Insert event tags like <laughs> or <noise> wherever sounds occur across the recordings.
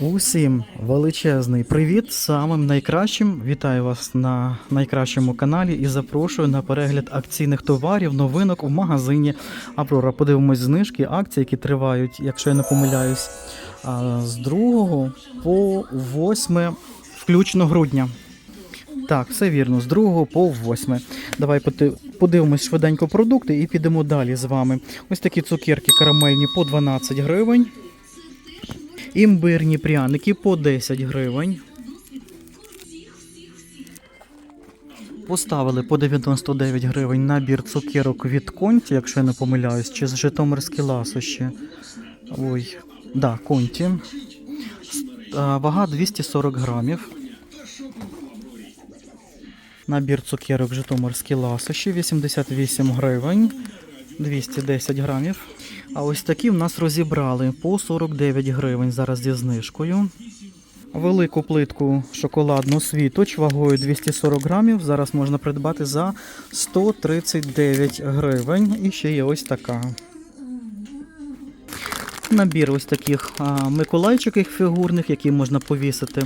Усім величезний привіт! Самим найкращим. Вітаю вас на найкращому каналі і запрошую на перегляд акційних товарів, новинок у магазині Аврора. Подивимось знижки, акції, які тривають, якщо я не помиляюсь, з 2 по 8 включно грудня. Так, все вірно, з 2 по 8. Давай подивимось швиденько продукти і підемо далі з вами. Ось такі цукерки карамельні по 12 гривень. Імбирні пряники по 10 гривень. Поставили по 99 гривень набір цукерок від Конті, якщо я не помиляюсь, чи з Житомирські ласощі. Ой, да, Конті. Вага 240 грамів. Набір цукерок Житомирські ласощі 88 гривень. 210 грамів. А ось такі в нас розібрали по 49 гривень зараз зі знижкою. Велику плитку шоколадну світоч вагою 240 грамів. Зараз можна придбати за 139 гривень. І ще є ось така. Набір ось таких миколайчиків фігурних, які можна повісити,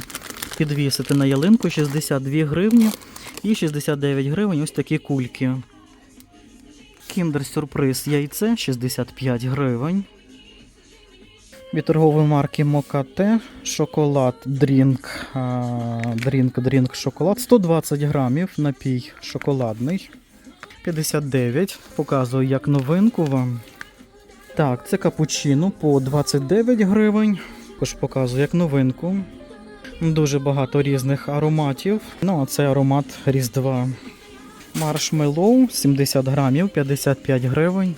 підвісити на ялинку 62 гривні і 69 гривень ось такі кульки. Kinder Сюрприз яйце 65 гривень. Від торгової марки Мокате шоколад Дрінк. Дрінк, дрінк шоколад 120 грамів. Напій шоколадний. 59. Показую як новинку вам. Так, це капучино по 29 гривень. Також показую як новинку. Дуже багато різних ароматів. Ну, а це аромат Різдва. Маршмеллоу 70 грамів, 55 гривень.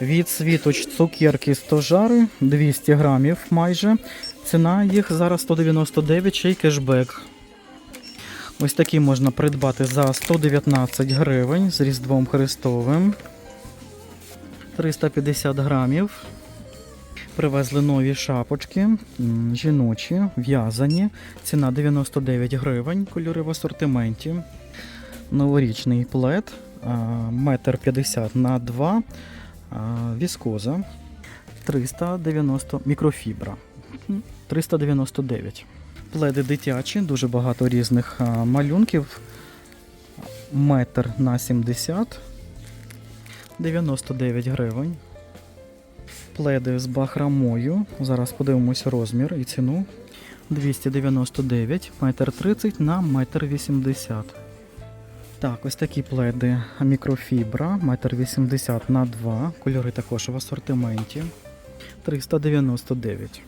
Від світоч цукерки стожари 200 грамів майже. Ціна їх зараз 199 ще й кешбек. Ось такі можна придбати за 119 гривень з Різдвом Христовим. 350 грамів. Привезли нові шапочки, жіночі, в'язані. Ціна 99 гривень, кольори в асортименті новорічний плед, метр 50 на 2, віскоза 390 мікрофібра. 399. Пледи дитячі, дуже багато різних малюнків. Метр на 70, 99 гривень. Пледи з бахрамою. Зараз подивимося розмір і ціну. 299, метр 30 на метр 80. Так, ось такі пледи мікрофібра, метр 80 на 2. Кольори також в асортименті. 399.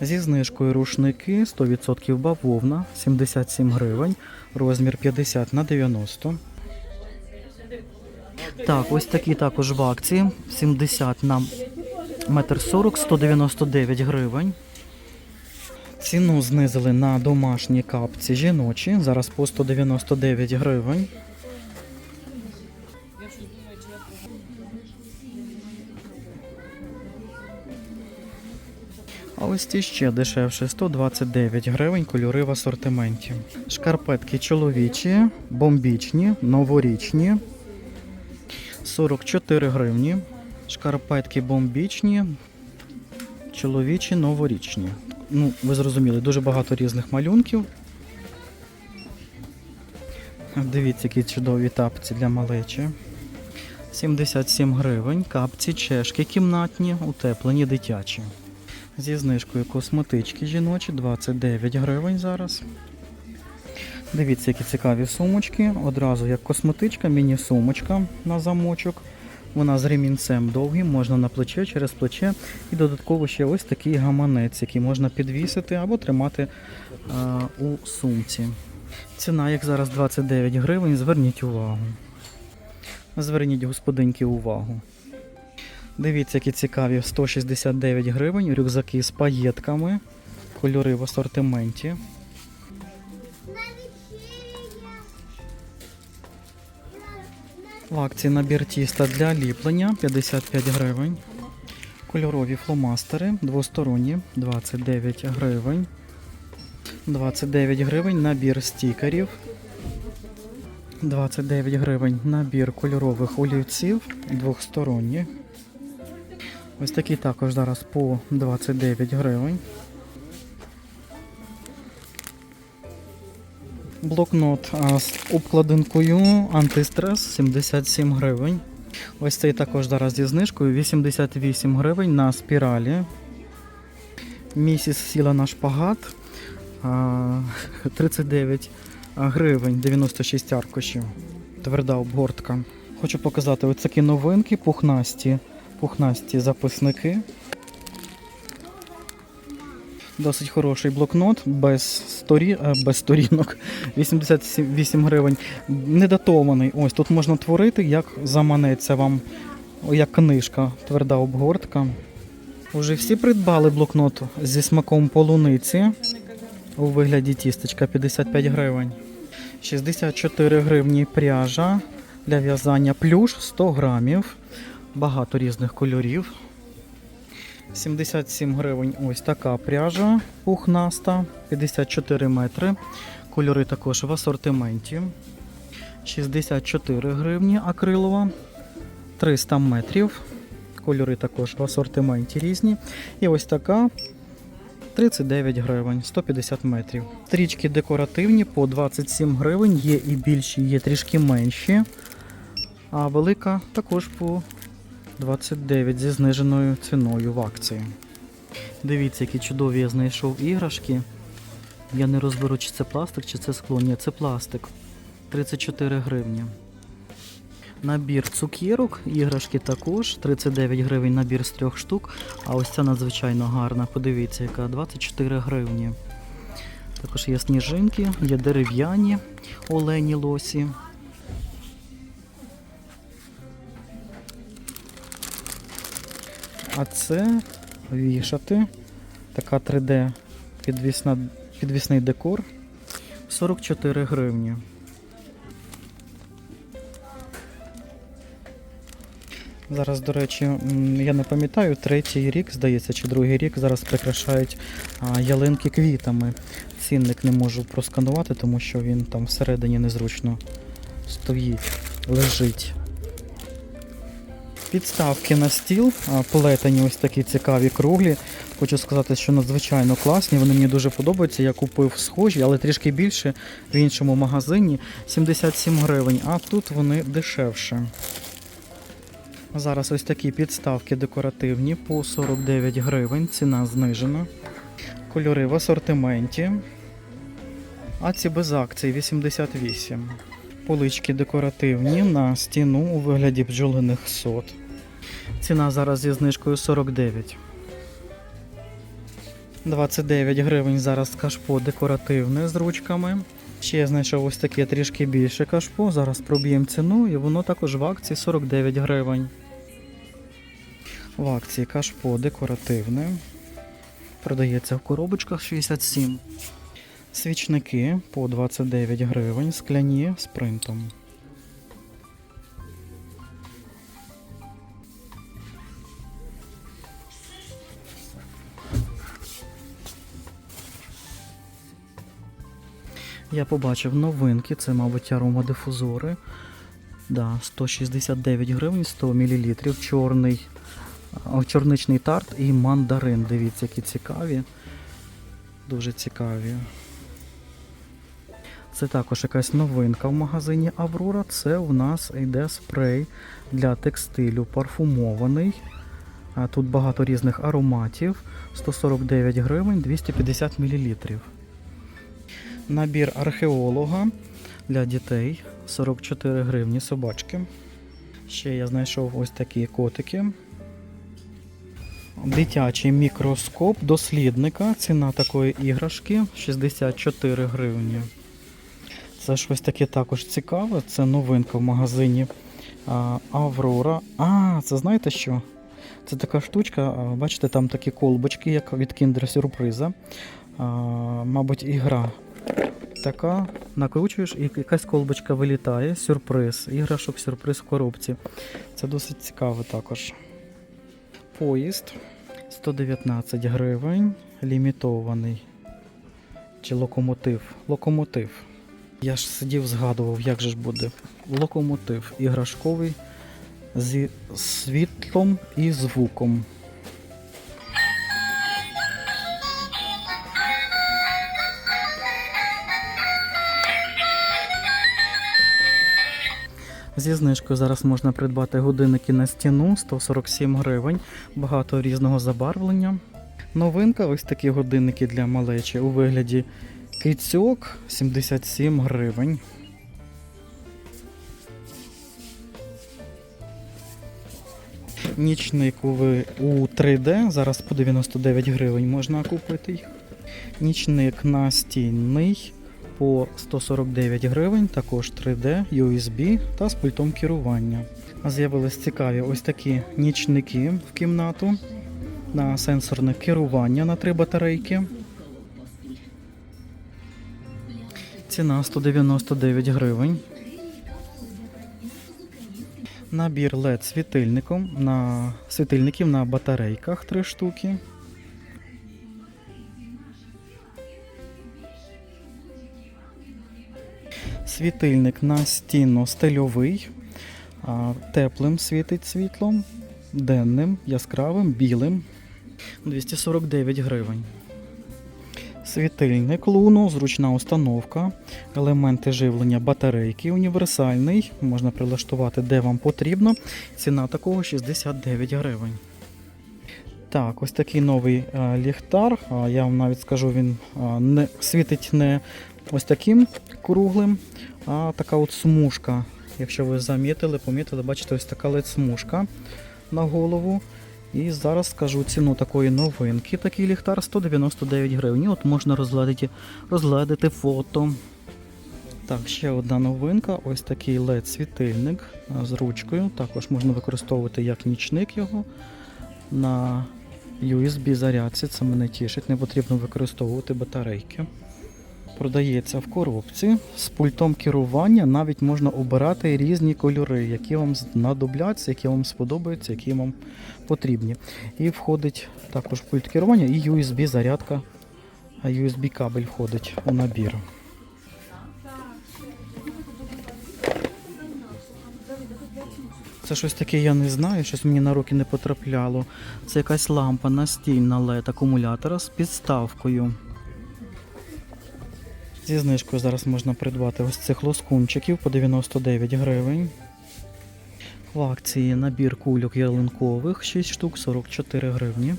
Зі знижкою рушники 100% бавовна 77 гривень, розмір 50 на 90. Так, ось такі також в акції 70 на метр 40, 199 гривень. Ціну знизили на домашні капці жіночі. Зараз по 199 гривень. А ось ті ще дешевше 129 гривень, кольори в асортименті. Шкарпетки чоловічі, бомбічні, новорічні. 44 гривні. Шкарпетки бомбічні, чоловічі, новорічні. Ну, ви зрозуміли, дуже багато різних малюнків. Дивіться, які чудові тапці для малечі. 77 гривень, капці, чешки кімнатні, утеплені дитячі. Зі знижкою косметички жіночі 29 гривень зараз. Дивіться, які цікаві сумочки. Одразу як косметичка, міні-сумочка на замочок. Вона з ремінцем довгим, можна на плече, через плече. І додатково ще ось такий гаманець, який можна підвісити або тримати а, у сумці. Ціна, як зараз 29 гривень, зверніть увагу. Зверніть господинки увагу. Дивіться, які цікаві 169 гривень, рюкзаки з паєтками, кольори в асортименті. В акції набір тіста для ліплення 55 гривень. Кольорові фломастери двосторонні 29 гривень. 29 гривень набір стікерів. 29 гривень набір кольорових олівців двохсторонні. Ось такі також зараз по 29 гривень. Блокнот з обкладинкою антистрес 77 гривень. Ось цей також зараз зі знижкою 88 гривень на спіралі. Місіс сіла на шпагат 39 <laughs> гривень, 96 аркушів. Тверда обгортка. Хочу показати ось такі новинки, пухнасті, пухнасті записники. Досить хороший блокнот без, сторі... е, без сторінок. <laughs> 88 гривень. Недатований. Ось тут можна творити, як заманеться вам, як книжка, тверда обгортка. Уже всі придбали блокнот зі смаком полуниці у вигляді тістечка 55 гривень. 64 гривні пряжа для в'язання плюш 100 грамів. Багато різних кольорів. 77 гривень ось така пряжа пухнаста, 54 метри. Кольори також в асортименті. 64 гривні акрилова, 300 метрів. Кольори також в асортименті різні. І ось така 39 гривень, 150 метрів. Стрічки декоративні по 27 гривень, є і більші, є трішки менші. А велика також по 29 зі зниженою ціною в акції. Дивіться, які чудові я знайшов іграшки. Я не розберу, чи це пластик, чи це скло. Ні, це пластик. 34 гривні. Набір цукерок, іграшки також. 39 гривень набір з трьох штук. А ось ця надзвичайно гарна. Подивіться, яка 24 гривні. Також є сніжинки, є дерев'яні олені лосі. А це вішати. Така 3D підвісна, підвісний декор. 44 гривні. Зараз, до речі, я не пам'ятаю, третій рік, здається, чи другий рік зараз прикрашають ялинки квітами. Цінник не можу просканувати, тому що він там всередині незручно стоїть, лежить. Підставки на стіл, плетені ось такі цікаві круглі. Хочу сказати, що надзвичайно класні. Вони мені дуже подобаються. Я купив схожі, але трішки більше в іншому магазині 77 гривень, а тут вони дешевше. Зараз ось такі підставки декоративні по 49 гривень. Ціна знижена. Кольори в асортименті. А ці без акцій 88. Полички декоративні на стіну у вигляді бджолиних сот. Ціна зараз зі знижкою 49. 29 гривень зараз кашпо декоративне з ручками. Ще я знайшов ось таке трішки більше кашпо. Зараз проб'ємо ціну і воно також в акції 49 гривень. В акції кашпо декоративне. Продається в коробочках 67. Свічники по 29 гривень, скляні з принтом. Я побачив новинки, це, мабуть, аромадифузори. Да, 169 гривень, 100 мл. Чорний, чорничний тарт і мандарин. Дивіться, які цікаві. Дуже цікаві. Це також якась новинка в магазині Аврора. Це у нас йде спрей для текстилю парфумований. Тут багато різних ароматів. 149 гривень, 250 мл. Набір археолога для дітей 44 гривні собачки. Ще я знайшов ось такі котики. Дитячий мікроскоп дослідника. Ціна такої іграшки 64 гривні. Це щось таке також цікаве. Це новинка в магазині Аврора. А, це знаєте що? Це така штучка, бачите, там такі колбочки, як від Kinder Сюрприза. А, мабуть, ігра така. Накручуєш і якась колбочка вилітає. Сюрприз. Іграшок, сюрприз в коробці. Це досить цікаво також. Поїзд 119 гривень. Лімітований. Чи локомотив? Локомотив. Я ж сидів, згадував, як же ж буде. Локомотив іграшковий зі світлом і звуком. Зі знижкою зараз можна придбати годинники на стіну 147 гривень, багато різного забарвлення. Новинка ось такі годинники для малечі у вигляді кицьок 77 гривень. Нічник у, 3D зараз по 99 гривень можна купити їх. Нічник настінний по 149 гривень, також 3D, USB та з пультом керування. З'явились цікаві ось такі нічники в кімнату на сенсорне керування на три батарейки. Ціна 199 гривень. Набір LED світильником на світильників на батарейках 3 штуки. Світильник настінно стильовий, а, теплим світить світлом, денним, яскравим, білим. 249 гривень. Світильник луну, зручна установка, елементи живлення батарейки універсальний, можна прилаштувати де вам потрібно. Ціна такого 69 гривень. Так, ось такий новий е, ліхтар. Я вам навіть скажу, він не світить не ось таким круглим, а така от смужка. Якщо ви замітили, помітили, бачите, ось така ледь смужка на голову. І зараз скажу ціну такої новинки. Такий ліхтар 199 гривень. От можна розгладити, розгладити фото. Так, ще одна новинка. Ось такий LED світильник з ручкою. Також можна використовувати як нічник його на USB зарядці. Це мене тішить, не потрібно використовувати батарейки. Продається в коробці з пультом керування. Навіть можна обирати різні кольори, які вам знадобляться, які вам сподобаються, які вам потрібні. І входить також пульт керування і USB зарядка. А USB кабель входить у набір. Це щось таке я не знаю, щось мені на руки не потрапляло. Це якась лампа настільна LED акумулятора з підставкою. Зі знижкою зараз можна придбати ось цих лоскунчиків по 99 гривень. В акції набір кульок ялинкових 6 штук 44 гривні.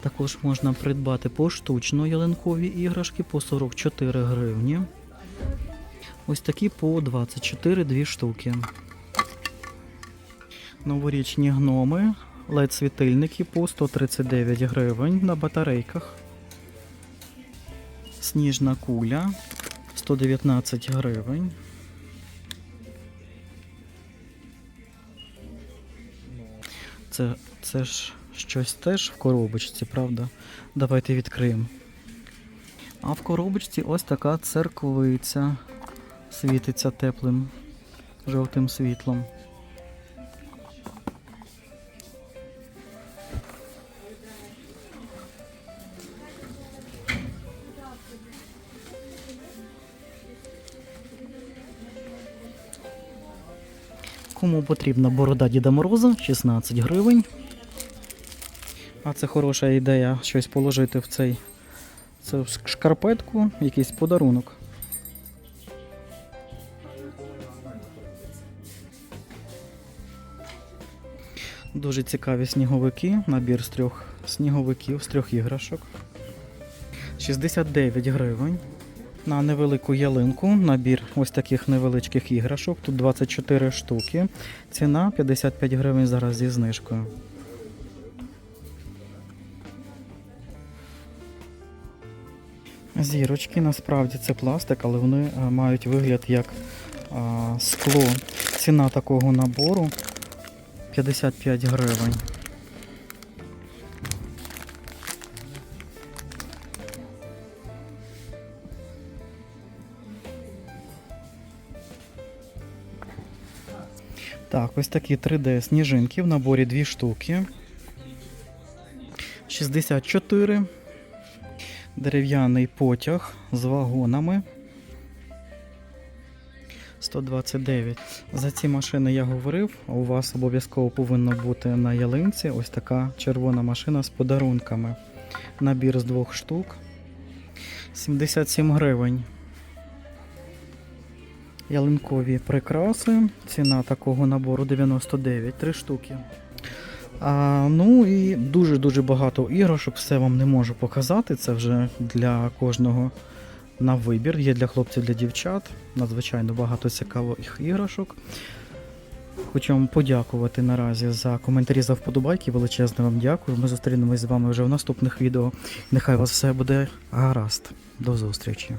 Також можна придбати поштучно ялинкові іграшки по 44 гривні. Ось такі по 24 дві штуки. Новорічні гноми, led світильники по 139 гривень на батарейках. Сніжна куля 119 гривень. Це, це ж щось теж в коробочці, правда? Давайте відкриємо. А в коробочці ось така церквиця світиться теплим жовтим світлом. Потрібна борода Діда Мороза 16 гривень. А це хороша ідея щось положити в цей це в шкарпетку, якийсь подарунок. Дуже цікаві сніговики, набір з трьох сніговиків, з трьох іграшок. 69 гривень. На невелику ялинку набір ось таких невеличких іграшок. Тут 24 штуки. Ціна 55 гривень зараз зі знижкою. Зірочки насправді це пластик, але вони е, мають вигляд як скло. Ціна такого набору 55 гривень. Так, ось такі 3D сніжинки в наборі дві штуки. 64. Дерев'яний потяг з вагонами. 129. За ці машини я говорив. У вас обов'язково повинно бути на ялинці ось така червона машина з подарунками. Набір з двох штук. 77 гривень. Ялинкові прикраси. Ціна такого набору 99, 3 штуки. А, ну і дуже-дуже багато іграшок, все вам не можу показати. Це вже для кожного на вибір. Є для хлопців, для дівчат. Надзвичайно багато цікавих іграшок. Хочу вам подякувати наразі за коментарі за вподобайки. Величезне вам дякую. Ми зустрінемось з вами вже в наступних відео. Нехай у вас все буде гаразд. До зустрічі.